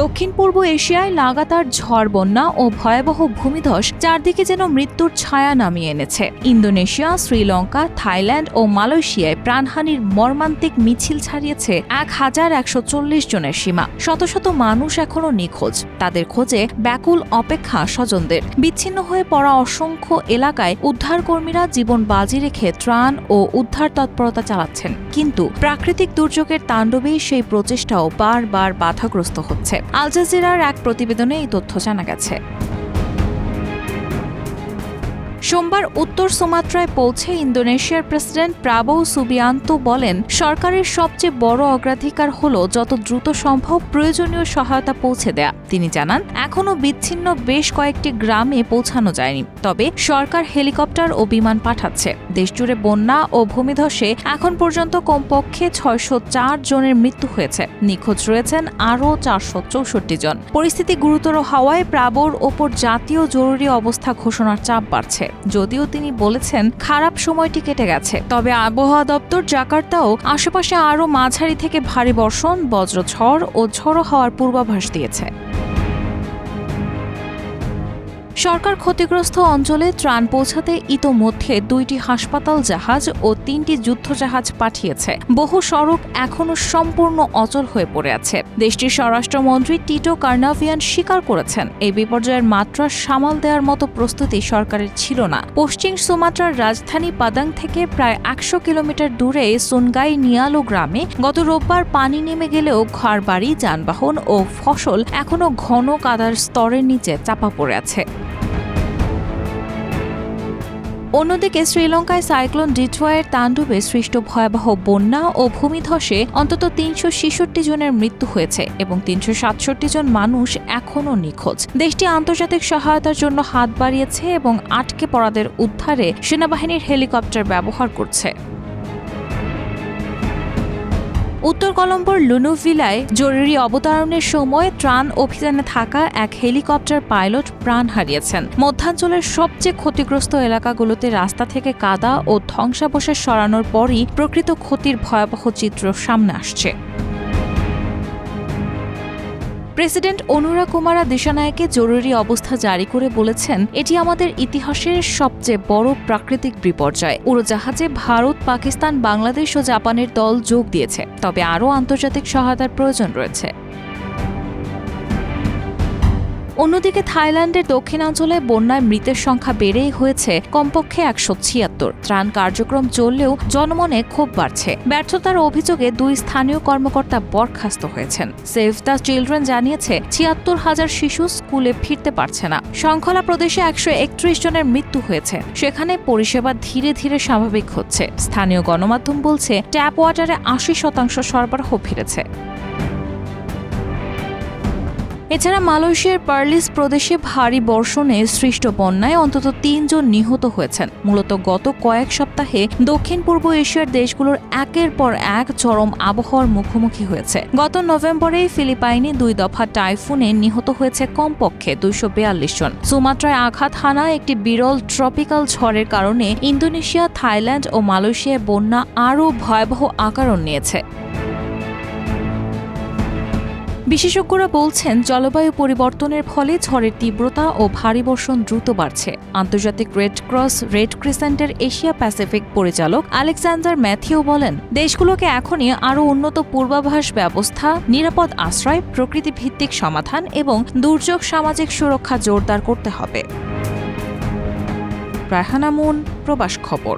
দক্ষিণ পূর্ব এশিয়ায় লাগাতার ঝড়, বন্যা ও ভয়াবহ ভূমিধস চারদিকে যেন মৃত্যুর ছায়া নামিয়ে এনেছে। ইন্দোনেশিয়া, শ্রীলঙ্কা, থাইল্যান্ড ও মালয়েশিয়ায় প্রাণহানির মর্মান্তিক মিছিল ছাড়িয়েছে এক হাজার একশো চল্লিশ জনের সীমা। শত শত মানুষ এখনও নিখোঁজ। তাদের খোঁজে ব্যাকুল অপেক্ষা স্বজনদের। বিচ্ছিন্ন হয়ে পড়া অসংখ্য এলাকায় উদ্ধারকর্মীরা জীবন বাজি রেখে ত্রাণ ও উদ্ধার তৎপরতা চালাচ্ছেন। কিন্তু প্রাকৃতিক দুর্যোগের তাণ্ডবে সেই প্রচেষ্টাও বারবার বাধাগ্রস্ত হচ্ছে। আল জাজিরার এক প্রতিবেদনে এই তথ্য জানা গেছে। সোমবার উত্তর সুমাত্রায় পৌঁছে ইন্দোনেশিয়ার প্রেসিডেন্ট প্রাবো সুবিয়ান্ত বলেন, সরকারের সবচেয়ে বড় অগ্রাধিকার হল যত দ্রুত সম্ভব প্রয়োজনীয় সহায়তা পৌঁছে দেয়া। তিনি জানান এখনও বিচ্ছিন্ন বেশ কয়েকটি গ্রামে পৌঁছানো যায়নি, তবে সরকার হেলিকপ্টার ও বিমান পাঠাচ্ছে। দেশজুড়ে বন্যা ও ভূমিধসে এখন পর্যন্ত কমপক্ষে ছয়শো চার জনের মৃত্যু হয়েছে। নিখোঁজ রয়েছেন আরও চারশো চৌষট্টি জন। পরিস্থিতি গুরুতর হওয়ায় প্রাবোর ওপর জাতীয় জরুরি অবস্থা ঘোষণার চাপ বাড়ছে। যদিও তিনি বলেছেন, খারাপ সময়টি কেটে গেছে। তবে আবহাওয়া দপ্তর জাকার্তাও আশেপাশে আরও মাঝারি থেকে ভারী বর্ষণ, বজ্রঝড় ও ঝড়ো হওয়ার পূর্বাভাস দিয়েছে। সরকার ক্ষতিগ্রস্ত অঞ্চলে ত্রাণ পৌঁছাতে ইতোমধ্যে দুইটি হাসপাতাল জাহাজ ও তিনটি যুদ্ধজাহাজ পাঠিয়েছে। বহু সড়ক এখনও সম্পূর্ণ অচল হয়ে পড়ে আছে। দেশটির স্বরাষ্ট্রমন্ত্রী টিটো কার্নাভিয়ান স্বীকার করেছেন এই বিপর্যয়ের মাত্রা সামাল দেওয়ার মতো প্রস্তুতি সরকারের ছিল না। পশ্চিম সুমাত্রার রাজধানী পাদাং থেকে প্রায় একশো কিলোমিটার দূরে সুনগাই নিয়ালো গ্রামে গত রোববার পানি নেমে গেলেও ঘরবাড়ি, যানবাহন ও ফসল এখনও ঘন কাদার স্তরের নিচে চাপা পড়ে আছে। অন্যদিকে শ্রীলঙ্কায় সাইক্লোন ডিট্রয়ের তাণ্ডবে সৃষ্ট ভয়াবহ বন্যা ও ভূমিধসে অন্তত তিনশো ছেষট্টি জনের মৃত্যু হয়েছে এবং তিনশো সাতষট্টি জন মানুষ এখনও নিখোঁজ। দেশটি আন্তর্জাতিক সহায়তার জন্য হাত বাড়িয়েছে এবং আটকে পড়াদের উদ্ধারে সেনাবাহিনীর হেলিকপ্টার ব্যবহার করছে। উত্তর কলম্বোর লুনুভিলায় জরুরি অবতরণের সময় ত্রাণ অভিযানে থাকা এক হেলিকপ্টার পাইলট প্রাণ হারিয়েছেন। মধ্যাঞ্চলের সবচেয়ে ক্ষতিগ্রস্ত এলাকাগুলোতে রাস্তা থেকে কাদা ও ধ্বংসাবশেষ সরানোর পরই প্রকৃত ক্ষতির ভয়াবহ চিত্র সামনে আসছে। প্রেসিডেন্ট অনুরা কুমারা দিশানায়কে জরুরি অবস্থা জারি করে বলেছেন, এটি আমাদের ইতিহাসের সবচেয়ে বড় প্রাকৃতিক বিপর্যয়। উড়োজাহাজে ভারত, পাকিস্তান, বাংলাদেশ ও জাপানের দল যোগ দিয়েছে, তবে আরও আন্তর্জাতিক সহায়তার প্রয়োজন রয়েছে। অন্যদিকে থাইল্যান্ডের দক্ষিণাঞ্চলে বন্যায় মৃতের সংখ্যা বেড়েই হয়েছে, কমপক্ষে একশো ছিয়াত্তর। ত্রাণ কার্যক্রম চললেও জনমনে ক্ষোভ বাড়ছে। ব্যর্থতার অভিযোগে দুই স্থানীয় কর্মকর্তা বরখাস্ত হয়েছেন। সেভ দ্য চিলড্রেন জানিয়েছে, ছিয়াত্তর হাজার শিশু স্কুলে ফিরতে পারছে না। শৃঙ্খলা প্রদেশে একশো একত্রিশ জনের মৃত্যু হয়েছে। সেখানে পরিষেবা ধীরে ধীরে স্বাভাবিক হচ্ছে। স্থানীয় গণমাধ্যম বলছে ট্যাপ ওয়াটারে আশি শতাংশ সরবরাহ ফিরেছে। এছাড়া মালয়েশিয়ার পার্লিস প্রদেশে ভারী বর্ষণে সৃষ্ট বন্যায় অন্তত তিনজন নিহত হয়েছেন। মূলত গত কয়েক সপ্তাহে দক্ষিণ পূর্ব এশিয়ার দেশগুলোর একের পর এক চরম আবহাওয়ার মুখোমুখি হয়েছে। গত নভেম্বরে ফিলিপাইনে দুই দফা টাইফুনে নিহত হয়েছে কমপক্ষে দুইশো বিয়াল্লিশ জন। সুমাত্রায় আঘাত হানা একটি বিরল ট্রপিক্যাল ঝড়ের কারণে ইন্দোনেশিয়া, থাইল্যান্ড ও মালয়েশিয়ায় বন্যা আরও ভয়াবহ আকারণ নিয়েছে। বিশেষজ্ঞরা বলছেন, জলবায়ু পরিবর্তনের ফলে ঝড়ের তীব্রতা ও ভারী বর্ষণ দ্রুত বাড়ছে। আন্তর্জাতিক রেড ক্রস, রেড ক্রিসেন্টের এশিয়া প্যাসিফিক পরিচালক আলেকজান্ডার ম্যাথিউ বলেন, দেশগুলোকে এখনই আরও উন্নত পূর্বাভাস ব্যবস্থা, নিরাপদ আশ্রয়, প্রকৃতিভিত্তিক সমাধান এবং দুর্যোগ সামাজিক সুরক্ষা জোরদার করতে হবে। প্রবাস খবর।